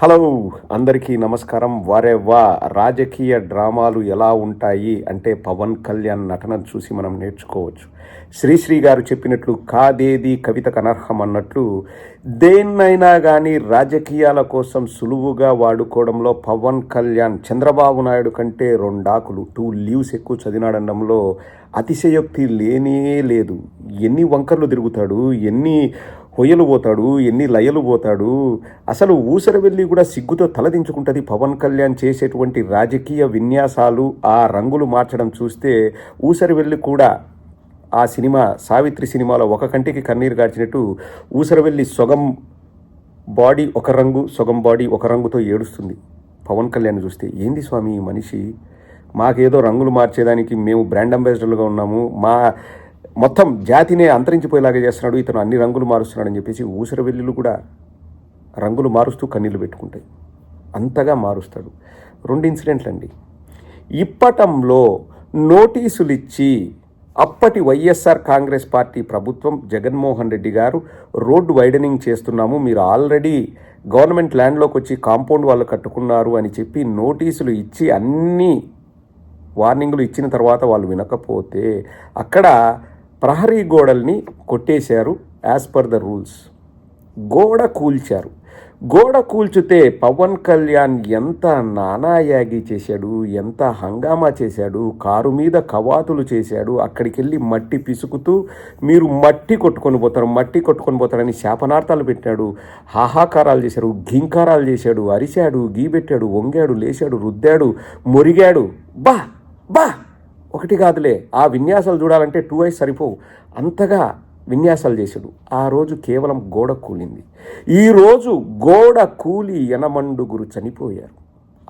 Hello అందరికీ నమస్కారం. వారే వా రాజకీయ డ్రామాలు ఎలా ఉంటాయి అంటే పవన్ కళ్యాణ్ నటన చూసి మనం నేర్చుకోవచ్చు. శ్రీశ్రీ గారు చెప్పినట్లు కాదేది కవితకు అనర్హం అన్నట్లు దేన్నైనా కానీ రాజకీయాల కోసం సులువుగా వాడుకోవడంలో పవన్ కళ్యాణ్ చంద్రబాబు నాయుడు కంటే రెండాకులు. టూ లీవ్స్ ఎక్కువ చదివినాడనడంలో అతిశయోక్తి లేనే లేదు. ఎన్ని వంకర్లు తిరుగుతాడు ఎన్ని పొయ్యలు పోతాడు ఎన్ని లయలు పోతాడు. అసలు ఊసర వెళ్ళి కూడా సిగ్గుతో తలదించుకుంటుంది పవన్ కళ్యాణ్ చేసేటువంటి రాజకీయ విన్యాసాలు ఆ రంగులు మార్చడం చూస్తే ఊసరి వెళ్ళి కూడా ఆ సినిమా సావిత్రి సినిమాలో ఒక కంటికి కన్నీరు గార్చినట్టు ఊసరవెల్లి సొగం బాడీ ఒక రంగు సొగం బాడీ ఒక రంగుతో ఏడుస్తుంది. పవన్ కళ్యాణ్ చూస్తే ఏంది స్వామి ఈ మనిషి? మాకేదో రంగులు మార్చేదానికి మేము బ్రాండ్ అంబాసిడర్లుగా ఉన్నాము మా మొత్తం జాతినే అంతరించిపోయేలాగా చేస్తున్నాడు. ఇతను అన్ని రంగులు మారుస్తున్నాడని చెప్పేసి ఊసరవెల్లులు కూడా రంగులు మారుస్తూ కన్నీళ్ళు పెట్టుకుంటాయి. అంతగా మారుస్తాడు. రెండు ఇన్సిడెంట్లు అండి ఇప్పటంలో నోటీసులు ఇచ్చి అప్పటి వైఎస్ఆర్ కాంగ్రెస్ పార్టీ ప్రభుత్వం జగన్మోహన్ రెడ్డి గారు రోడ్డు వైడనింగ్ చేస్తున్నాము. మీరు ఆల్రెడీ గవర్నమెంట్ ల్యాండ్లోకి వచ్చి కాంపౌండ్ వాళ్ళు కట్టుకున్నారు అని చెప్పి నోటీసులు ఇచ్చి అన్నీ వార్నింగ్లు ఇచ్చిన తర్వాత వాళ్ళు వినకపోతే అక్కడ ప్రహరీ గోడల్ని కొట్టేశారు యాజ్ పర్ ద రూల్స్ గోడ కూల్చారు. గోడ కూల్చితే పవన్ కళ్యాణ్ ఎంత నానాయాగి చేశాడు ఎంత హంగామా చేశాడు కారు మీద కవాతులు చేశాడు అక్కడికి వెళ్ళి మట్టి పిసుకుతూ మీరు మట్టి కొట్టుకొని పోతారు మట్టి కొట్టుకొని పోతారని శాపనార్థాలు పెట్టాడు హాహాకారాలు చేశాడు ఘింకారాలు చేశాడు అరిశాడు గీబెట్టాడు వంగాడు లేచాడు రుద్దాడు మొరిగాడు. బా! బా ఒకటి కాదులే. ఆ విన్యాసాలు చూడాలంటే టూ ఐస్ సరిపోవు. అంతగా విన్యాసాలు చేశాడు. ఆ రోజు కేవలం గోడ కూలింది. ఈరోజు గోడ కూలి ఎనమండుగురు చనిపోయారు.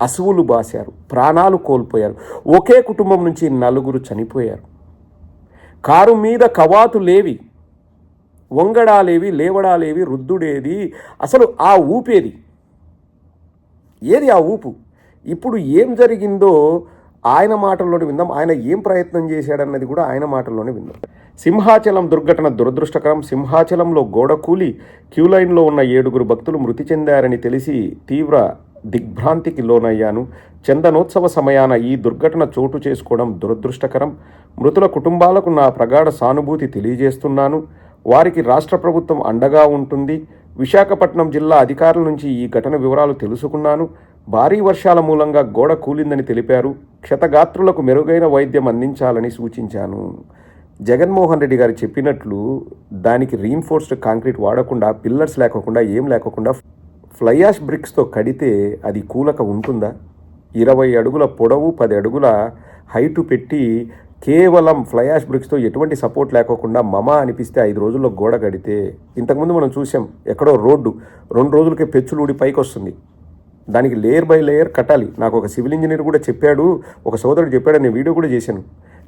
అసువులు బాశారు. ప్రాణాలు కోల్పోయారు. ఒకే కుటుంబం నుంచి నలుగురు చనిపోయారు. కారు మీద కవాతు లేవి. వంగడాలేవి లేవడాలేవి రుద్దుడేది. అసలు ఆ ఊపేది? ఏది ఆ ఊపు? ఇప్పుడు ఏం జరిగిందో ఆయన మాటల్లోనే విందాం. ఆయన ఏం ప్రయత్నం చేశాడన్నది కూడా ఆయన మాటల్లోనే విందాం. సింహాచలం దుర్ఘటన దురదృష్టకరం. సింహాచలంలో గోడ కూలి క్యూ లైన్లో ఉన్న ఏడుగురు భక్తులు మృతి చెందారని తెలిసి తీవ్ర దిగ్భ్రాంతికి లోనయ్యాను. చందనోత్సవ సమయాన ఈ దుర్ఘటన చోటు చేసుకోవడం దురదృష్టకరం. మృతుల కుటుంబాలకు నా ప్రగాఢ సానుభూతి తెలియజేస్తున్నాను. వారికి రాష్ట్ర ప్రభుత్వం అండగా ఉంటుంది. విశాఖపట్నం జిల్లా అధికారుల నుంచి ఈ ఘటన వివరాలు తెలుసుకున్నాను. భారీ వర్షాల మూలంగా గోడ కూలిందని తెలిపారు. క్షతగాత్రులకు మెరుగైన వైద్యం అందించాలని సూచించాను. జగన్మోహన్ రెడ్డి గారు చెప్పినట్లు దానికి రీఇన్ఫోర్స్డ్ కాంక్రీట్ వాడకుండా పిల్లర్స్ లేకుండా ఏం లేకుండా ఫ్లైయాష్ బ్రిక్స్తో కడితే అది కూలక ఉంటుందా? ఇరవై అడుగుల పొడవు పది అడుగుల హైటు పెట్టి కేవలం ఫ్లైయాష్ బ్రిక్స్తో ఎటువంటి సపోర్ట్ లేకోకుండా మమ అనిపిస్తే ఐదు రోజుల్లో గోడ కడితే. ఇంతకుముందు మనం చూసాం ఎక్కడో రోడ్డు రెండు రోజులకే పెచ్చులు ఊడి పైకి వస్తుంది దానికి లేయర్ బై లేయర్ కట్టాలి. నాకు ఒక సివిల్ ఇంజనీర్ కూడా చెప్పాడు ఒక సోదరుడు చెప్పాడు నేను వీడియో కూడా చేశాను.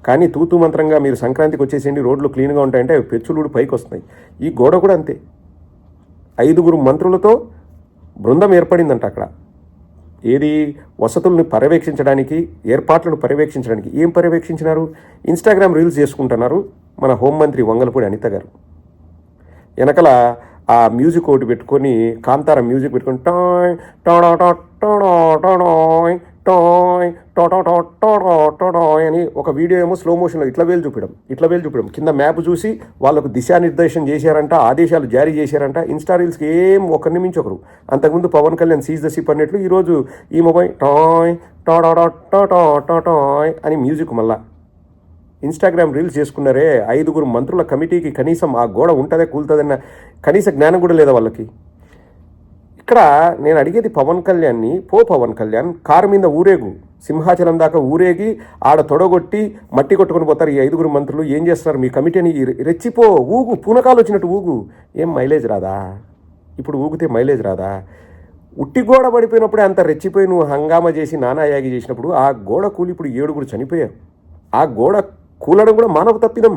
కానీ తూతు మంత్రంగా మీరు సంక్రాంతికి వచ్చేసేయండి రోడ్లు క్లీన్గా ఉంటాయంటే అవి పెచ్చులుడు పైకి వస్తున్నాయి. ఈ గోడ కూడా అంతే. ఐదుగురు మంత్రులతో బృందం ఏర్పడిందంట అక్కడ. ఏది? వసతుల్ని పర్యవేక్షించడానికి ఏర్పాట్లను పర్యవేక్షించడానికి. ఏం పర్యవేక్షించినారు? ఇన్స్టాగ్రామ్ రీల్స్ చేసుకుంటున్నారు మన హోంమంత్రి వంగలపూడి అనిత గారు. వెనకల ఆ మ్యూజిక్ ఒకటి పెట్టుకొని కాంతార మ్యూజిక్ పెట్టుకొని టాయ్ టోడో టోడో టోడోయ్ టాయ్ టోటో టోటో టోడోయ్ అని ఒక వీడియో ఏమో స్లో మోషన్లో ఇట్లా వేలు చూపడం ఇట్లా వేలు చూపడం. కింద మ్యాప్ చూసి వాళ్ళకు దిశానిర్దేశం చేశారంట ఆదేశాలు జారీ చేశారంట. ఇన్స్టా రీల్స్కి ఏం ఒకరిని మించి ఒకరు అంతకుముందు Pawan Kalyan seize the ship అన్నట్లు ఈరోజు ఈ మొబైల్ టాయ్ టోడో టోటో టోటోయ్ అని మ్యూజిక్ మళ్ళా ఇన్స్టాగ్రామ్ రీల్స్ చేసుకున్నారే ఐదుగురు మంత్రుల కమిటీకి కనీసం ఆ గోడ ఉంటుందే కూలుతుందన్న కనీస జ్ఞానం కూడా లేదా వాళ్ళకి? ఇక్కడ నేను అడిగేది పవన్ కళ్యాణ్ని పో పవన్ కళ్యాణ్ కారు మీద ఊరేగు సింహాచలం దాకా ఊరేగి ఆడ తొడగొట్టి మట్టి కొట్టుకొని పోతారు ఈ ఐదుగురు మంత్రులు ఏం చేస్తున్నారు మీ కమిటీని? రెచ్చిపో ఊగు పూనకాలు వచ్చినట్టు ఊగు. ఏం మైలేజ్ రాదా? ఇప్పుడు ఊగితే మైలేజ్ రాదా? ఉట్టి గోడ పడిపోయినప్పుడే అంత రెచ్చిపోయి నువ్వు హంగామా చేసి నానాయాగి చేసినప్పుడు ఆ గోడ కూలి ఇప్పుడు ఏడుగురు చనిపోయారు. ఆ గోడ కూలడం కూడా మానవ తప్పిదం.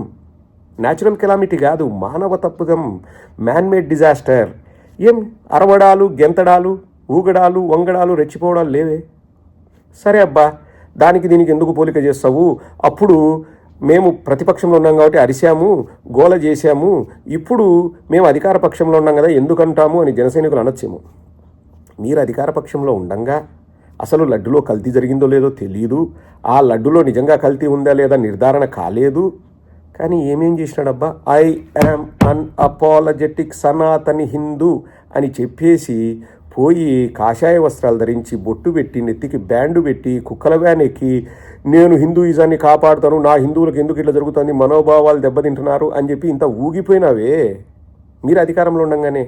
న్యాచురల్ కెలామిటీ కాదు మానవ తప్పిదం. మ్యాన్మేడ్ డిజాస్టర్ ఏం అరవడాలు గెంతడాలు ఊగడాలు వంగడాలు రెచ్చిపోవడాలు లేవే. సరే అబ్బా దానికి దీనికి ఎందుకు పోలిక చేస్తావు? అప్పుడు మేము ప్రతిపక్షంలో ఉన్నాం కాబట్టి అరిశాము గోల చేశాము. ఇప్పుడు మేము అధికార పక్షంలో ఉన్నాం కదా ఎందుకంటాము అని జనసైనికులు అనొచ్చేమో. మీరు అధికార పక్షంలో ఉండంగా అసలు లడ్డులో కల్తీ జరిగిందో లేదో తెలియదు ఆ లడ్డులో నిజంగా కల్తీ ఉందా లేదా నిర్ధారణ కాలేదు. కానీ ఏమేం చేసినాడబ్బా? I am unapologetic Sanatani Hindu అని చెప్పేసి పోయి కాషాయ వస్త్రాలు ధరించి బొట్టు పెట్టి నెత్తికి బ్యాండు పెట్టి కుక్కల వ్యాన్ ఎక్కి నేను హిందూయిజాన్ని కాపాడుతాను నా హిందువులకు ఎందుకు ఇట్లా జరుగుతుంది మనోభావాలు దెబ్బతింటున్నారు అని చెప్పి ఇంత ఊగిపోయినావే. మీరు అధికారంలో ఉండంగానే.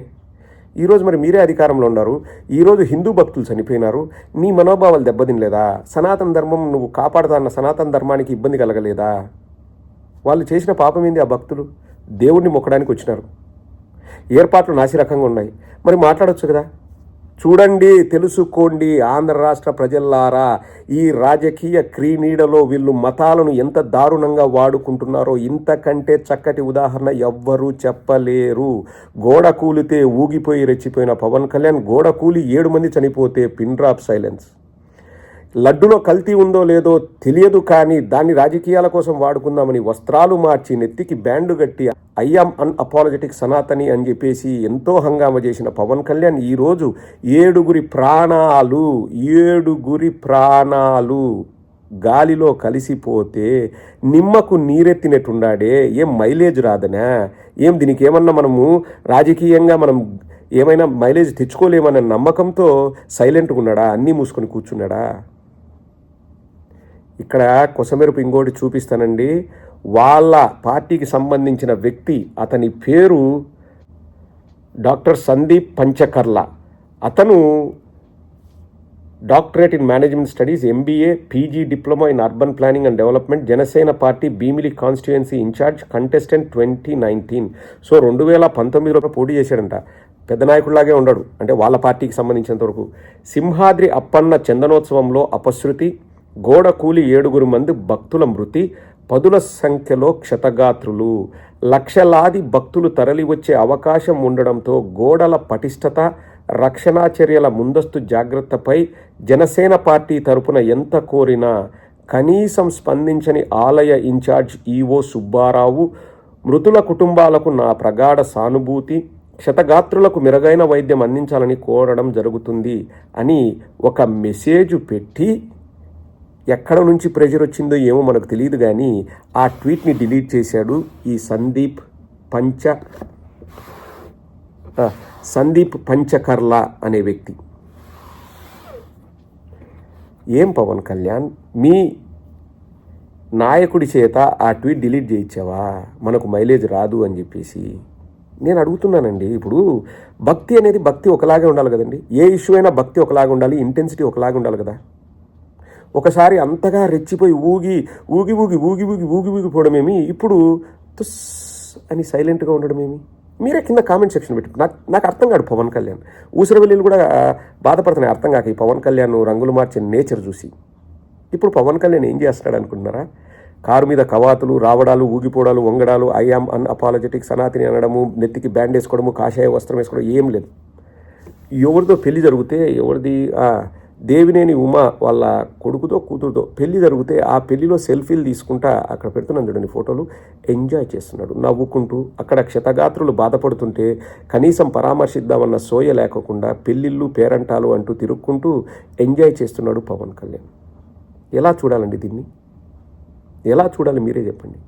ఈరోజు మరి మీరే అధికారంలో ఉన్నారు. ఈరోజు హిందూ భక్తులు చనిపోయినారు. నీ మనోభావాలు దెబ్బతినలేదా? సనాతన ధర్మం నువ్వు కాపాడతానన్న సనాతన ధర్మానికి ఇబ్బంది కలగలేదా? వాళ్ళు చేసిన పాపం ఏంది ఆ భక్తులు? దేవుణ్ణి మొక్కడానికి వచ్చినారు. ఏర్పాట్లు నాసిరకంగా ఉన్నాయి. మరి మాట్లాడవచ్చు కదా? చూడండి తెలుసుకోండి ఆంధ్ర రాష్ట్ర ప్రజల్లారా ఈ రాజకీయ క్రీనీడలో వీళ్ళు మతాలను ఎంత దారుణంగా వాడుకుంటున్నారో ఇంతకంటే చక్కటి ఉదాహరణ ఎవ్వరూ చెప్పలేరు. గోడ కూలితే ఊగిపోయి రెచ్చిపోయిన పవన్ కళ్యాణ్ గోడ కూలి ఏడు మంది చనిపోతే పిన్ డ్రాప్ సైలెన్స్. లడ్డులో కల్తీ ఉందో లేదో తెలియదు కానీ దాన్ని రాజకీయాల కోసం వాడుకుందామని వస్త్రాలు మార్చి నెత్తికి బ్యాండు కట్టి ఐఎమ్ అన్ అపాలజెటిక్ సనాతని అని చెప్పేసి ఎంతో హంగామా చేసిన పవన్ కళ్యాణ్ ఈరోజు ఏడుగురి ప్రాణాలు ఏడుగురి ప్రాణాలు గాలిలో కలిసిపోతే నిమ్మకు నీరెత్తినట్టుండాడే ఏం మైలేజ్ రాదనా? ఏం దీనికి ఏమన్నా మనము రాజకీయంగా మనం ఏమైనా మైలేజ్ తెచ్చుకోలేమన్న నమ్మకంతో సైలెంట్గా ఉన్నాడా? అన్నీ మూసుకొని కూర్చున్నాడా? ఇక్కడ కొసమెరుపు ఇంకోటి చూపిస్తానండి. వాళ్ళ పార్టీకి సంబంధించిన వ్యక్తి అతని పేరు డాక్టర్ సందీప్ పంచకర్ల. అతను doctorate in management studies MBA PG diploma in urban planning and development Janasena party Bhimili constituency incharge contestant twenty nineteen. So రెండు వేల పంతొమ్మిదిలో పోటీ చేశాడంట. పెద్ద నాయకుడిలాగే ఉండడు. అంటే వాళ్ళ పార్టీకి సంబంధించినంత వరకు. సింహాద్రి అప్పన్న చందనోత్సవంలో అపశృతి గోడ కూలి ఏడుగురు మంది భక్తుల మృతి పదుల సంఖ్యలో క్షతగాత్రులు. లక్షలాది భక్తులు తరలివచ్చే అవకాశం ఉండడంతో గోడల పటిష్టత రక్షణా చర్యల ముందస్తు జాగ్రత్తపై జనసేన పార్టీ తరపున ఎంత కోరినా కనీసం స్పందించని ఆలయ ఇన్ఛార్జ్ ఈవో సుబ్బారావు మృతుల కుటుంబాలకు నా ప్రగాఢ సానుభూతి క్షతగాత్రులకు మెరుగైన వైద్యం అందించాలని కోరడం జరుగుతుంది అని ఒక మెసేజ్ పెట్టి ఎక్కడ నుంచి ప్రెషర్ వచ్చిందో ఏమో మనకు తెలియదు కానీ ఆ ట్వీట్ని డిలీట్ చేశాడు ఈ సందీప్ పంచ సందీప్ పంచకర్ల అనే వ్యక్తి. ఏం పవన్ కళ్యాణ్? మీ నాయకుడి చేత ఆ ట్వీట్ డిలీట్ చేయించావా? మనకు మైలేజ్ రాదు అని చెప్పేసి. నేను అడుగుతున్నానండి ఇప్పుడు భక్తి అనేది భక్తి ఒకలాగే ఉండాలి కదండి. ఏ ఇష్యూ అయినా భక్తి ఒకలాగా ఉండాలి ఇంటెన్సిటీ ఒకలాగా ఉండాలి కదా. ఒకసారి అంతగా రెచ్చిపోయి ఊగి ఊగి ఊగి ఊగి ఊగి ఊగి ఊగిపోవడమేమి ఇప్పుడు తుస్ అని సైలెంట్గా ఉండడమేమి? మీరే కింద కామెంట్ సెక్షన్ పెట్టి నాకు నాకు అర్థం కాదు పవన్ కళ్యాణ్. ఊసరవెల్లిలు కూడా బాధపడుతున్నాయి. అర్థం కాక ఈ పవన్ కళ్యాణ్ రంగులు మార్చే నేచర్ చూసి. ఇప్పుడు పవన్ కళ్యాణ్ ఏం చేస్తున్నాడు అనుకుంటున్నారా? కారు మీద కవాతులు రావడాలు ఊగిపోవడాలు వంగడాలు ఐఆమ్ అన్ అపాలజెటిక్ సనాతిని అనడము నెత్తికి బ్యాండ్ వేసుకోవడము కాషాయ వస్త్రం వేసుకోవడం ఏం లేదు. ఎవరిదో పెళ్ళి జరిగితే ఎవరిది దేవినేని ఉమ వాళ్ళ కొడుకుతో కూతురుతో పెళ్ళి జరిగితే ఆ పెళ్ళిలో సెల్ఫీలు తీసుకుంటా అక్కడ పెడుతున్నాను చూడండి ఫోటోలు ఎంజాయ్ చేస్తున్నాడు. నవ్వుకుంటూ అక్కడ క్షతగాత్రులు బాధపడుతుంటే కనీసం పరామర్శిద్దామన్న సోయ లేకుండా పెళ్ళిళ్ళు పేరంటాలు అంటూ తిరుక్కుంటూ ఎంజాయ్ చేస్తున్నాడు పవన్ కళ్యాణ్. ఎలా చూడాలండి దీన్ని? ఎలా చూడాలి మీరే చెప్పండి.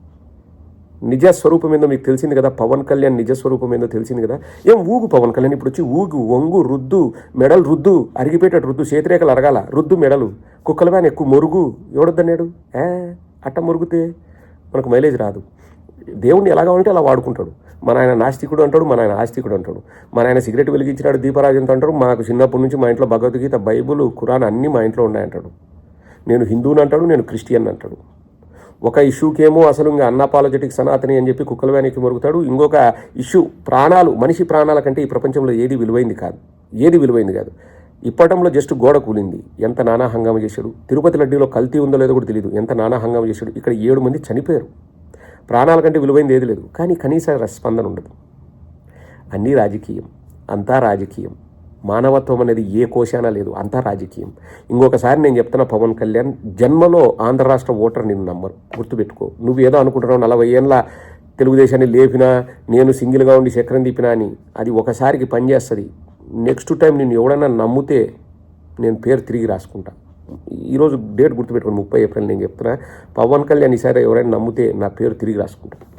నిజ స్వరూపం ఏందో మీకు తెలిసింది కదా పవన్ కళ్యాణ్ నిజ స్వరూపం ఏందో తెలిసింది కదా. ఏం ఊగు పవన్ కళ్యాణ్? ఇప్పుడు వచ్చి ఊగు వంగు రుద్దు మెడలు రుద్దు అరిగిపోయేటట్టు రుద్దు చేతిరేఖలు అరగాల రుద్దు మెడలు కుక్కల వ్యాన్ ఎక్కువ మురుగు ఎవడొద్దన్నాడు? ఏ? అట్ట మురుగుతే మనకు మైలేజ్ రాదు. దేవుణ్ణి ఎలా కావాలంటే అలా వాడుకుంటాడు. మన ఆయన నాస్తికుడు అంటాడు మన ఆయన ఆస్తికుడు అంటాడు. మన ఆయన సిగరెట్ వెలిగించినాడు దీపరాజంతో అంటాడు మాకు చిన్నప్పటి నుంచి మా ఇంట్లో భగవద్గీత బైబుల్ ఖురాన్ అన్నీ మా ఇంట్లో ఉన్నాయంటాడు. నేను హిందువుని అంటాడు నేను క్రిస్టియన్ అంటాడు. ఒక ఇష్యూకేమో అసలు ఇంకా అన్నాపాలజెటిక్ సనాతని అని చెప్పి కుక్కల వ్యానికి మొరుగుతాడు ఇంకొక ఇష్యూ ప్రాణాలు మనిషి ప్రాణాల కంటే ఈ ప్రపంచంలో ఏది విలువైంది కాదు. ఏది విలువైంది కాదు. ఇప్పటంలో జస్ట్ గోడ కూలింది. ఎంత నానా హంగామా చేశాడు. తిరుపతి లడ్డీలో కల్తీ ఉందో లేదో కూడా తెలియదు ఎంత నానా హంగామా చేశాడు. ఇక్కడ ఏడు మంది చనిపోయారు. ప్రాణాల కంటే విలువైంది ఏది లేదు. కానీ కనీస స్పందన ఉండదు. అన్నీ రాజకీయం. అంతా రాజకీయం. మానవత్వం అనేది ఏ కోశాన లేదు అంతా రాజకీయం. ఇంకొకసారి నేను చెప్తున్నా పవన్ కళ్యాణ్ జన్మలో ఆంధ్ర రాష్ట్ర ఓటర్ నిన్ను నమ్మరు. గుర్తుపెట్టుకో. నువ్వు ఏదో అనుకుంటున్నావు నలభై ఏళ్ళ తెలుగుదేశాన్ని లేపినా నేను సింగిల్గా ఉండి చక్రం తిప్పినా అని అది ఒకసారికి పనిచేస్తుంది. నెక్స్ట్ టైం నేను ఎవడన్నా నమ్మితే నేను పేరు తిరిగి రాసుకుంటా. ఈరోజు డేట్ గుర్తుపెట్టుకోండి ముప్పై ఏప్రిల్ నేను చెప్తున్నా. పవన్ కళ్యాణ్ ఈసారి ఎవరైనా నమ్మితే నా పేరు తిరిగి రాసుకుంటాను